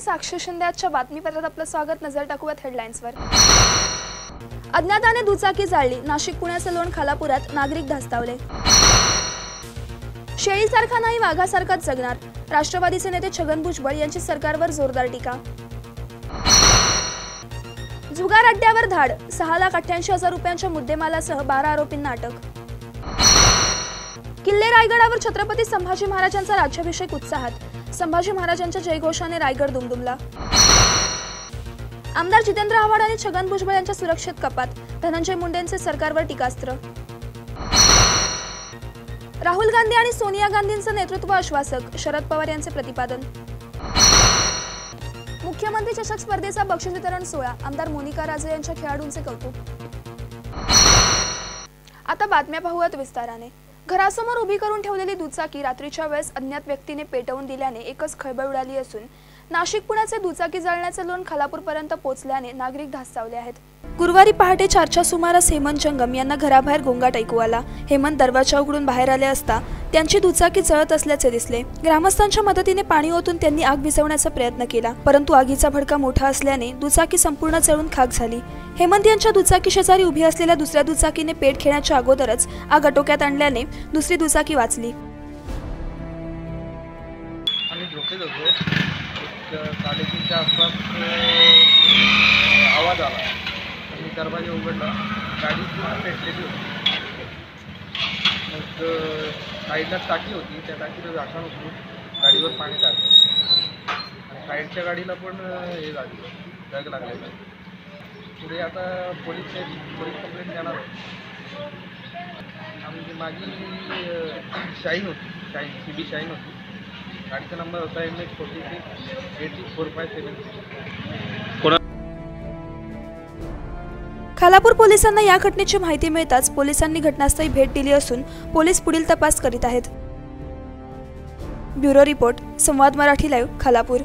मी साक्षी शिंदे आजच्या बातमीपत्रात आपलं स्वागत. नजर टाकूयात हेडलाईन्सवर अज्ञाताने दुचाकी जाळली. नाशिक पुण्याचं लोण खालापुरात नागरिक धास्तावले. शेळीसारखा नाही वाघासारखाच जगणार. राष्ट्रवादीचे नेते छगन भुजबळ यांची सरकारवर जोरदार टीका. जुगार अड्ड्यावर धाड. सहा लाख अठ्ठ्याऐंशी हजार रुपयांच्या मुद्देमालासह बारा आरोपींना अटक. किल्ले रायगडावर छत्रपती संभाजी महाराजांचा राज्याभिषेक उत्साहात. संभाजी महाराजांच्या जयघोषाने रायगड दुमदुमला. आमदार जितेंद्र आव्हाड आणि छगन भुजबळ यांच्या सुरक्षेत कपात धनंजय मुंडेंचे सरकारवर टीकास्त्र. राहुल गांधी आणि सोनिया गांधींचं नेतृत्व आश्वासक शरद पवार यांचे प्रतिपादन. मुख्यमंत्री चषक स्पर्धेचा बक्षीस वितरण सोहळा आमदार मोनिका राजे यांच्या खेळाडूंचे कौतुक. आता बातम्या पाहूयात विस्ताराने. घरासमोर उभी करून ठेवलेली दुचाकी रात्रीच्या वेळेस अज्ञात व्यक्तीने पेटवून दिल्याने एकच खळबळ उडाली असून नाशिक पुण्याचे दुचाकी जाळण्याचे लोण खालापूरपर्यंत पोहोचल्याने नागरिक धास्तावले आहेत. गुरुवारी पहाटे चारच्या सुमारास हेमंत जंगम यांना घराबाहेर गोंगाट ऐकू आला. हेमंत दरवाजा उघडून बाहेर आले असता त्यांची दुचाकी जळत असल्याचे दिसले. ग्रामस्थांच्या मदतीने पाणी ओतून त्यांनी आग विझवण्याचा प्रयत्न केला परंतु आगीचा भडका मोठा असल्याने दुचाकी संपूर्ण जळून खाक झाली. हेमंत यांच्या दुचाकी शेजारी उभी असलेल्या दुसऱ्या दुचाकीने पेट खेळण्याच्या अगोदरच आग आटोक्यात आणल्याने दुसरी दुचाकी वाचली. एक साडेतीनच्या आसपास आवाज आला. मी दरवाजा उघडला. गाडी पेटलेली होती. मग साईडला टाकी होती. त्या टाकीचं झाकण उचलून गाडीवर पाणी टाकलं आणि साईडच्या गाडीला पण हे लागलं जग लागलेलं. पुढे आता पोलीस पोलीस कंप्लेंट देणार आमची माझी शाईन होती. शाईन सी बी शाईन होती. गाडीचा नंबर होता M H forty six AT four five seven six Khalapur पोलिसांना या घटनेची माहिती मिळताच पोलिसांनी घटनास्थळी भेट दिली असून पोलीस पुढील तपास करीत आहेत. Bureau report Samvad Marathi live Khalapur.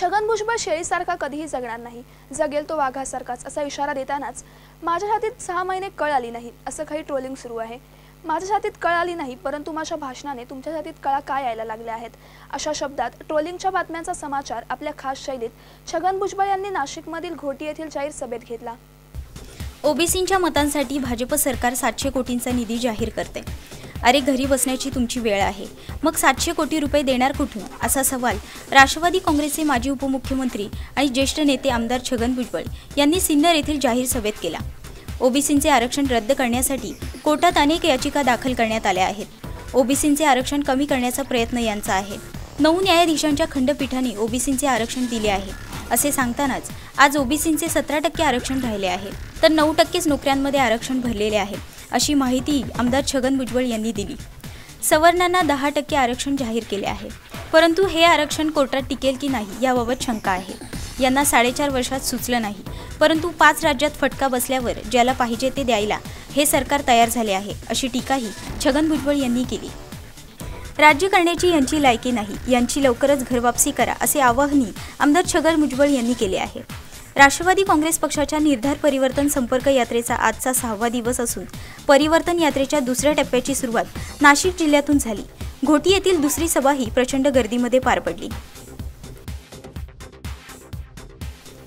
Chhagan Bhujbal शेळीसारखा कधीही जगणार नाही. जगेल तो वाघासारखाच असा इशारा देतानाच माझ्या हातीत सहा महिने कळ आली नाही असं काही ट्रोलिंग सुरू आहे. माझ्या छातीत कळ आली नाही परंतु माझ्या भाषणाने तुमच्या छातीत कळा काय यायला लागल्या आहेत? अशा शब्दात ट्रोलिंगच्या बातम्यांचा समाचार आपल्या खास शैलीत छगन भुजबळ यांनी नाशिकमधील घोटी येथील जाहीर सभेत घेतला. ओबीसींच्या मतांसाठी भाजप सरकार सातशे कोटींचा निधी जाहीर करते. अरे घरी बसण्याची तुमची वेळ आहे. मग सातशे कोटी रुपये देणार कुठून? असा सवाल राष्ट्रवादी काँग्रेसचे माजी उपमुख्यमंत्री आणि ज्येष्ठ नेते आमदार छगन भुजबळ यांनी सिन्नर येथील जाहीर सभेत केला. ओबीसींचे आरक्षण रद्द करण्यासाठी कोर्टात अनेक याचिका दाखल करण्यात आल्या आहेत. ओबीसींचे आरक्षण कमी करण्याचा प्रयत्न यांचा आहे. नऊ न्यायाधीशांच्या खंडपीठाने ओबीसींचे आरक्षण दिले आहे. असे सांगतानाच आज ओबीसींचे सतरा टक्के आरक्षण राहिले आहे. तर नऊ टक्केच नोकऱ्यांमध्ये आरक्षण भरलेले आहे अशी माहिती आमदार छगन भुजबळ यांनी दिली. सवर्णांना दहा टक्के आरक्षण जाहीर केले आहे. परंतु हे आरक्षण कोर्टात टिकेल की नाही याबाबत शंका आहे. यांना साडेचार वर्षात सुचलं नाही. परंतु पाच राज्यात फटका बसल्यावर ज्याला पाहिजे ते द्यायला हे सरकार तयार झाले आहे अशी टीकाही छगन भुजबळ यांनी केली. राज्य करण्याची यांची लायकी नाही यांची लवकरच घरवापसी करा असे आवाहनही आमदार छगन भुजबळ यांनी केले आहे. राष्ट्रवादी काँग्रेस पक्षाच्या निर्धार परिवर्तन संपर्क यात्रेचा आजचा सहावा दिवस असून परिवर्तन यात्रेच्या दुसऱ्या टप्प्याची सुरुवात नाशिक जिल्ह्यातून झाली. घोटी येथील दुसरी सभाही प्रचंड गर्दीमध्ये पार पडली.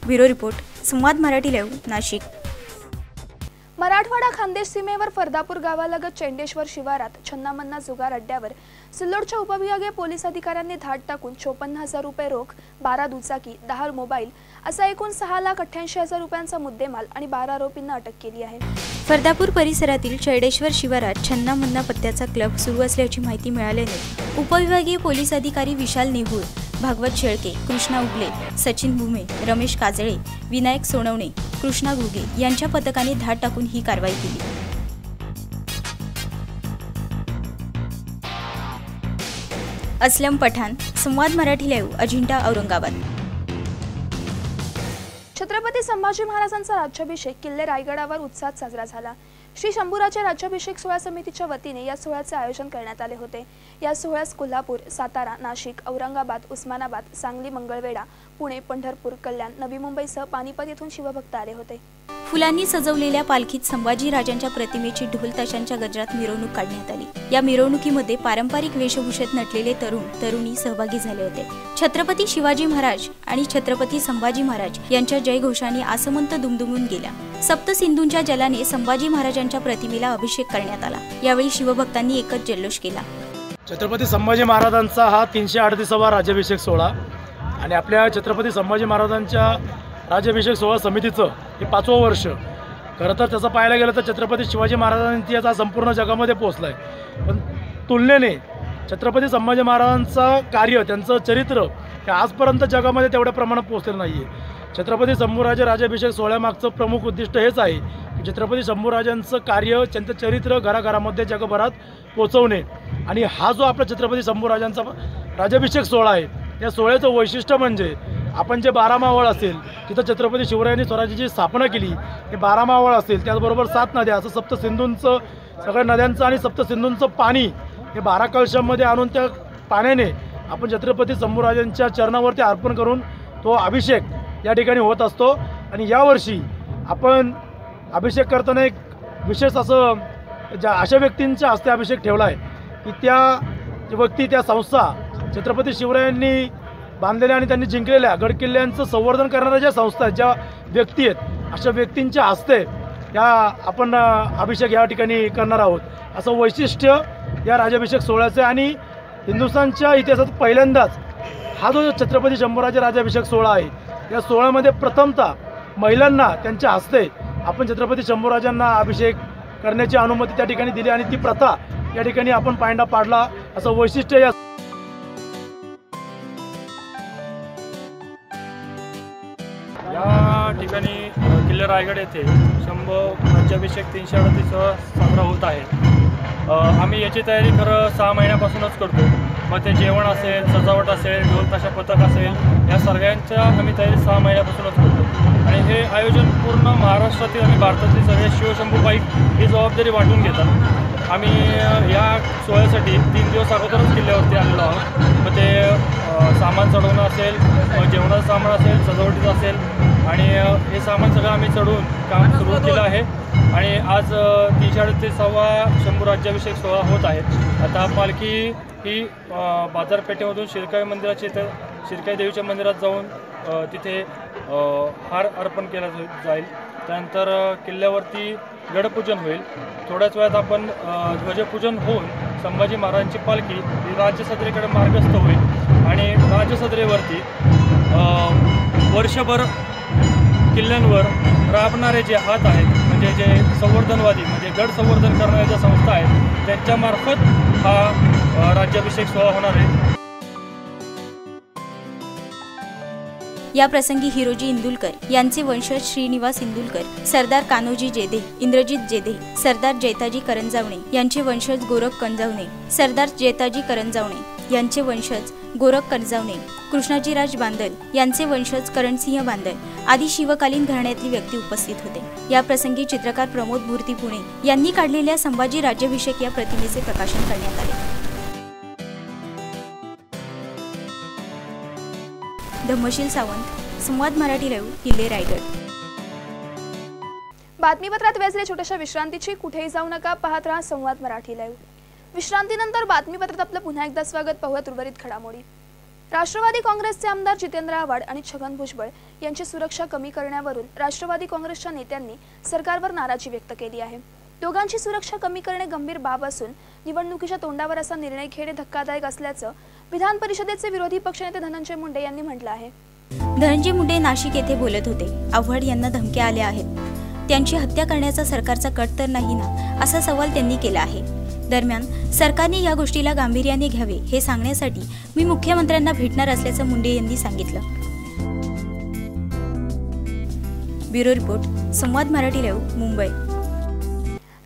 Bureau report Samvad Marathi live Nashik. Marathwada Khandesh सीमेवर फरदापूर गावालगत चेंडेश्वर शिवारात छन्नामन्ना जुगार अड्ड्यावर. सिल्लोडच्या उपविभागीय पोलीस अधिकाऱ्यांनी धाड टाकून चोपन्न हजार रुपये रोख बारा दुचाकी दहा मोबाईल असा एकूण सहा लाख अठ्ठ्याऐंशी हजार रुपयांचा मुद्देमाल आणि बारा आरोपींना अटक केली आहे. फरदापूर परिसरातील चैडेश्वर शिवारात छन्ना मन्ना पत्त्याचा क्लब सुरू असल्याची माहिती मिळाल्याने उपविभागीय पोलीस अधिकारी विशाल नेहूर भागवत शेळके कृष्णा उगले सचिन भुमे रमेश काजळे विनायक सोनवणे कृष्णा घुगे यांच्या पथकाने धाड टाकून ही कारवाई केली. असलम पठाण संवाद मराठी लाईव्ह अजिंठा औरंगाबाद. छत्रपती संभाजी महाराजांचा राज्याभिषेक किल्ले रायगडावर उत्साहात साजरा झाला. श्री शंभूराच्या राज्याभिषेक सोहळा समितीच्या वतीने या सोहळ्याचे आयोजन करण्यात आले होते. या सोहळ्यास कोल्हापूर सातारा नाशिक औरंगाबाद उस्मानाबाद सांगली मंगळवेढा पुणे पंढरपूर कल्याण नवी मुंबईसह पानिपत येथून शिवभक्त आले होते. फुलांनी सजवलेल्या पालखीत संभाजी राजांच्या प्रतिमेची ढोल ताशांच्या गजरात मिरवणूक काढण्यात आली. या मिरवणुकीमध्ये पारंपरिक वेशभूषेत नटलेले तरुण तरुणी सहभागी झाले होते. छत्रपती शिवाजी महाराज आणि छत्रपती संभाजी महाराज यांच्या जयघोषाने आसमंत दुमदुमून गेल्या. सप्त सिंधूंच्या जलाने संभाजी महाराजांच्या प्रतिमेला अभिषेक करण्यात आला. यावेळी शिवभक्तांनी एकच जल्लोष केला. छत्रपती संभाजी महाराजांचा हा तीनशे अडतीसावा राज्याभिषेक सोहळा आणि आपल्या छत्रपती संभाजी महाराजांच्या राज्याभिषेक सोहळा समितीचं हे पाचवं वर्ष. खरं तर तसं पाहायला गेलं तर छत्रपती शिवाजी महाराजांचा इतिहास संपूर्ण जगामध्ये पोहोचला आहे पण तुलनेने छत्रपती संभाजी महाराजांचं कार्य त्यांचं चरित्र हे आजपर्यंत जगामध्ये तेवढ्या प्रमाणात पोहोचलेलं नाही आहे छत्रपती शंभूराजे राजाभिषेक सोहळ्यामागचं प्रमुख उद्दिष्ट हेच आहे की छत्रपती शंभूराजांचं कार्य त्यांचं चरित्र घराघरामध्ये जगभरात पोचवणे आणि हा जो आपला छत्रपती शंभूराजांचा राज्याभिषेक सोहळा आहे या सोहळ्याचं वैशिष्ट्य म्हणजे आपण जे बारा मावळ असेल तिथं छत्रपती शिवरायांनी स्वराज्याची स्थापना केली. हे बारा मावळ असेल त्याचबरोबर सात नद्या असं सप्तसिंधूंचं सगळ्या नद्यांचं आणि सप्तसिंधूंचं पाणी हे बारा कलशामध्ये आणून त्या पाण्याने आपण छत्रपती शंभूराजांच्या चरणावरती अर्पण करून तो अभिषेक या ठिकाणी होत असतो. आणि यावर्षी आपण अभिषेक करताना एक विशेष असं ज्या अशा व्यक्तींच्या हस्ते अभिषेक ठेवला आहे की त्या व्यक्ती त्या संस्था छत्रपती शिवरायांनी बांधलेल्या आणि त्यांनी जिंकलेल्या गडकिल्ल्यांचं संवर्धन करणाऱ्या ज्या संस्था आहेत ज्या व्यक्ती आहेत अशा व्यक्तींच्या हस्ते या आपण अभिषेक या ठिकाणी करणार आहोत. असं वैशिष्ट्य या राजाभिषेक सोहळ्याचं आणि हिंदुस्थानच्या इतिहासात पहिल्यांदाच हा जो छत्रपती शंभूराजे राजाभिषेक सोहळा आहे या सोहळ्यामध्ये प्रथमतः महिलांना त्यांच्या हस्ते आपण छत्रपती शंभूराजांना अभिषेक करण्याची अनुमती त्या ठिकाणी दिली आणि ती प्रथा या ठिकाणी आपण पायंडा पाडला असं वैशिष्ट्य या अ, रायगड येथे शंभो राज्याभिषेक तीनशे अडतीस साजरा होत आहे. आम्ही याची तयारी खरं सहा महिन्यापासूनच करतो. मग ते जेवण असेल सजावट असेल ढोल ताशा पथक असेल या सगळ्यांच्या आम्ही तयारी सहा महिन्यापासूनच करतो. आणि हे आयोजन पूर्ण महाराष्ट्रातील आणि भारतातील सगळे शिवशंभू बाईक ही जबाबदारी वाटून घेतात. आम्ही या सोहळ्यासाठी तीन दिवस अगोदरच किल्ल्यावरती आलेलो आहोत. मग ते सामान चढवणं असेल मग जेवणाचं सामान असेल सजावटीचं असेल आणि हे सामान सगळं आम्ही चढवून काम सुरू केलं आहे. आणि आज तीनशे अडतीसावा शंभू राज्याभिषेक सोहळा होत आहे. आता पालखी ही बाजारपेठेमधून शिरकाई मंदिराच्या इथं शिरकाई देवीच्या मंदिरात जाऊन तिथे हार अर्पण केला जाईल. त्यानंतर किल्ल्यावरती गडपूजन होईल. थोड्याच वेळात आपण ध्वजपूजन होऊन संभाजी महाराजांची पालखी ही राज्यसत्रेकडे मार्गस्थ होईल. आणि राज्यसत्रेवरती अ, वर्षभर किल्ल्यांवर राबणारे जे हात आहेत म्हणजे जे संवर्धनवादी म्हणजे गड संवर्धन करणाऱ्या ज्या संस्था आहेत त्यांच्यामार्फत हा राज्याभिषेक सोहळा होणार आहे. या प्रसंगी हिरोजी इंदुलकर यांचे वंशज श्रीनिवास इंदुलकर सरदार कान्होजी जेधे इंद्रजित जेधे सरदार जैताजी करंजावणे यांचे वंशज गोरख कंजावणे सरदार जैताजी करंजावणे. यांचे वंशज गोरख करंजावणे कृष्णाजीराज बांदल यांचे वंशज करणसिंह बांदल आदी शिवकालीन घराण्यातली व्यक्ती उपस्थित होते. या प्रसंगी चित्रकार प्रमोद मूर्ती पुणे यांनी काढलेल्या संभाजी राज्याभिषेक या प्रतिमेचे प्रकाशन करण्यात आले. धम्मशील सावंत संवाद मराठी रेव किल्ले रायगड. बातमीपत्रात व्याजले छोट्याशा विश्रांतीची कुठेही जाऊ नका पाहत राहा संवाद मराठी लाईव्ह विश्रांतीनंतर बातमीपत्रात आपलं पुन्हा एकदा स्वागत. पाहूयात उर्वरित घडामोडी. राष्ट्रवादी काँग्रेसचे आमदार जितेंद्र आव्हाड आणि छगन भुजबळ यांची सुरक्षा कमी करण्यावरून राष्ट्रवादी काँग्रेसच्या नेत्यांनी सरकारवर नाराजी व्यक्त केली आहे. दोघांची सुरक्षा कमी करणे गंभीर बाब असून निवडणुकीच्या तोंडावर असा निर्णय घेणे धक्कादायक असल्याचं विधान परिषदेचे विरोधी पक्षनेते धनंजय मुंडे यांनी म्हटलं आहे. धनंजय मुंडे नाशिक येथे बोलत होते. आव्हाड यांना धमक्या आल्या आहेत. त्यांची हत्या करण्याचा सरकारचा कट तर नाही ना असा सवाल त्यांनी केला आहे. दरम्यान सरकारने या गोष्टीला गांभीर्याने घ्यावे हे सांगण्यासाठी मी मुख्यमंत्र्यांना भेटणार असल्याचं मुंडे यांनी सांगितलं. Bureau report Samvad Marathi live Mumbai.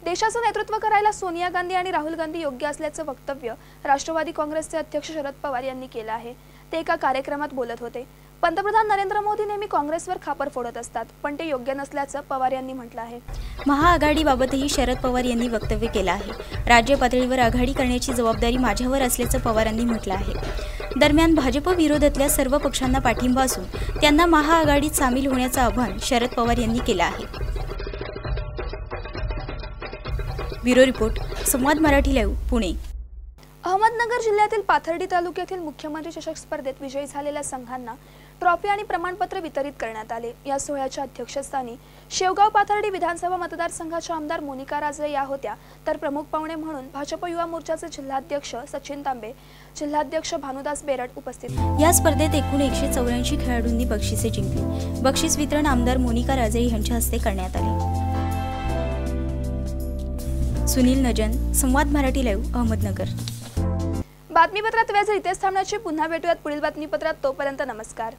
देशाचं नेतृत्व करायला सोनिया गांधी आणि राहुल गांधी योग्य असल्याचं वक्तव्य राष्ट्रवादी काँग्रेसचे अध्यक्ष शरद पवार यांनी केलं आहे. ते एका कार्यक्रमात बोलत होते. पंतप्रधान नरेंद्र मोदी नेहमी काँग्रेसवर खापर फोडत असतात पण ते योग्य नसल्याचं पवार यांनी म्हटलं आहे. महाआघाडीबाबतही शरद पवार यांनी वक्तव्य केलं आहे. राज्य पातळीवर आघाडी करण्याची जबाबदारी माझ्यावर असल्याचं पवारांनी म्हटलं आहे. दरम्यान भाजप विरोधातल्या सर्व पक्षांना पाठिंबा असून त्यांना महाआघाडीत सामील होण्याचं आवाहन शरद पवार यांनी केलं आहे. Bureau report Samvad Marathi live Pune. Ahmednagar जिल्ह्यातील पाथर्डी तालुक्यातील मुख्यमंत्री चषक स्पर्धेत विजयी झालेल्या संघांना ट्रॉफी आणि प्रमाणपत्र वितरित करण्यात आले. या सोहळ्याच्या अध्यक्षस्थानी शेवगाव पाथर्डी विधानसभा मतदारसंघाच्या आमदार मोनिका राजे या होत्या. तर प्रमुख पाहुणे म्हणून भाजप युवा मोर्चाचे जिल्हाध्यक्ष सचिन तांबे जिल्हाध्यक्ष भानुदास बेरड उपस्थित. या स्पर्धेत एकूण एकशे चौऱ्याऐंशी खेळाडूंनी बक्षिसे जिंकली. बक्षीस वितरण आमदार मोनिका राजे यांच्या हस्ते करण्यात आले. सुनील नजन संवाद मराठी लाईव्ह अहमदनगर. बातमीपत्रात व्याज इथेच थांबण्याची पुन्हा भेटूयात. पुढील बातमीपत्रात तोपर्यंत नमस्कार.